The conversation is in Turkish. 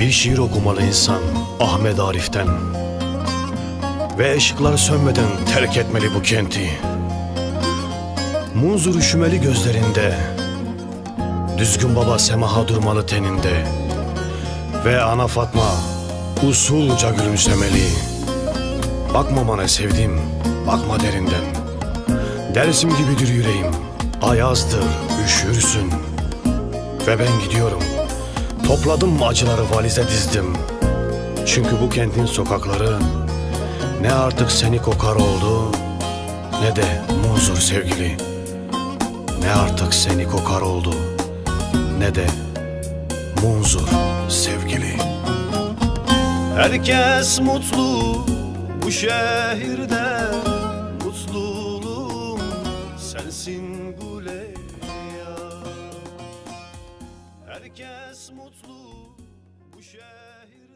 Bir şiir okumalı insan Ahmet Arif'ten. Ve ışıklar sönmeden terk etmeli bu kenti. Munzur üşümeli gözlerinde Düzgün baba semaha durmalı teninde. Ve ana Fatma usulca gülümsemeli. Bakma bana sevdim, bakma derinden. Dersim gibidir yüreğim, ayazdır, üşürsün. Ve ben gidiyorum, topladım acıları valize dizdim. Çünkü bu kentin sokakları Ne artık seni kokar oldu Ne de muzur sevgili. Ne artık seni kokar oldu Ne de munzur sevgili. Herkes mutlu bu şehirde Mutluluğum sensin Güleyya Herkes mutlu bu şehirde